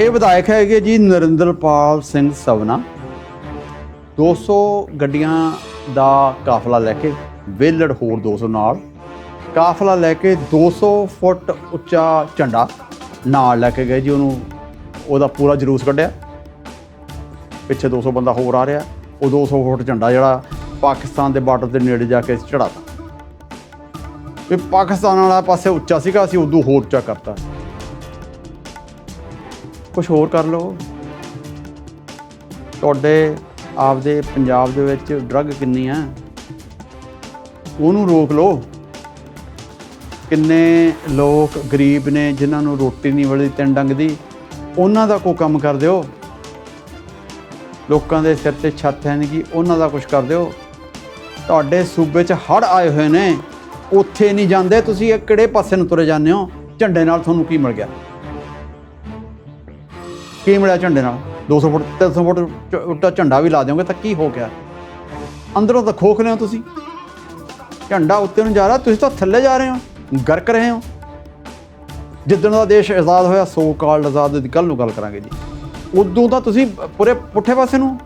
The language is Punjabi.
ਇਹ ਵਿਧਾਇਕ ਹੈਗੇ ਜੀ ਨਰਿੰਦਰਪਾਲ ਸਿੰਘ ਸਵਨਾ। 200 ਗੱਡੀਆਂ ਦਾ ਕਾਫਲਾ ਲੈ ਕੇ ਵੇਲੜ ਹੋਰ 200 ਨਾਲ। ਕਾਫਲਾ ਲੈ ਕੇ 200 ਫੁੱਟ ਉੱਚਾ ਝੰਡਾ ਨਾਲ ਲੈ ਕੇ ਗਏ ਜੀ ਉਹਨੂੰ। ਉਹਦਾ ਪੂਰਾ ਜਲੂਸ ਕੱਢਿਆ। ਪਿੱਛੇ 200 ਬੰਦਾ ਹੋਰ ਆ ਰਿਹਾ। ਉਹ 200 ਫੁੱਟ ਝੰਡਾ ਜਿਹੜਾ ਪਾਕਿਸਤਾਨ ਦੇ ਬਾਰਡਰ ਦੇ ਨੇੜੇ ਜਾ ਕੇ ਚੜਾਤਾ ਵੀ ਪਾਕਿਸਤਾਨ ਵਾਲਾ ਪਾਸੇ ਉੱਚਾ ਸੀਗਾ, ਅਸੀਂ ਉਦੋਂ ਹੋਰ ਉੱਚਾ ਕਰਤਾ। ਕੁਝ ਹੋਰ ਕਰ ਲਓ। ਤੁਹਾਡੇ ਆਪਦੇ ਪੰਜਾਬ ਦੇ ਵਿੱਚ ਡਰੱਗ ਕਿੰਨੀ ਆ ਉਹਨੂੰ ਰੋਕ ਲਓ। ਕਿੰਨੇ ਲੋਕ ਗਰੀਬ ਨੇ ਜਿਨ੍ਹਾਂ ਨੂੰ ਰੋਟੀ ਨਹੀਂ ਮਿਲਦੀ, ਤਿੰਨ ਡੰਗ ਦੀ, ਉਹਨਾਂ ਦਾ ਕੋਈ ਕੰਮ ਕਰ ਦਿਓ। ਲੋਕਾਂ ਦੇ ਸਿਰ ਤੇ ਛੱਤ ਹੈ ਨਹੀਂ ਕਿ ਉਹਨਾਂ ਦਾ ਕੁਝ ਕਰ ਦਿਓ। ਤੁਹਾਡੇ ਸੂਬੇ 'ਚ ਹੜ ਆਏ ਹੋਏ ਨੇ। ਉੱਥੇ ਨਹੀਂ ਜਾਂਦੇ, ਤੁਸੀਂ ਇਹ ਕਿਹੜੇ ਪਾਸੇ ਨੂੰ ਤੁਰੇ ਜਾਂਦੇ ਹੋ? ਝੰਡੇ ਨਾਲ ਤੁਹਾਨੂੰ ਕੀ ਮਿਲ ਗਿਆ? ਕੀ ਮਿਲਿਆ ਝੰਡੇ ਨਾਲ? 200 ਫੁੱਟ 300 ਫੁੱਟ ਝ- ਉੱਚਾ ਝੰਡਾ ਵੀ ਲਾ ਦਿਓਗੇ ਤਾਂ ਕੀ ਹੋ ਗਿਆ? ਅੰਦਰੋਂ ਤਾਂ ਖੋਖ ਰਹੇ ਹੋ ਤੁਸੀਂ। ਝੰਡਾ ਉੱਤੇ ਨੂੰ ਜਾ ਰਿਹਾ, ਤੁਸੀਂ ਤਾਂ ਥੱਲੇ ਜਾ ਰਹੇ ਹੋ, ਗਰਕ ਰਹੇ ਹੋ। ਜਿੱਦਣ ਦਾ ਦੇਸ਼ ਆਜ਼ਾਦ ਹੋਇਆ ਸੋ ਕਾਲਡ ਆਜ਼ਾਦ ਦੀ ਕੱਲ ਨੂੰ ਗੱਲ ਕਰਾਂਗੇ ਜੀ। ਉਦੋਂ ਤਾਂ ਤੁਸੀਂ ਪੂਰੇ ਪੁੱਠੇ ਪਾਸੇ ਨੂੰ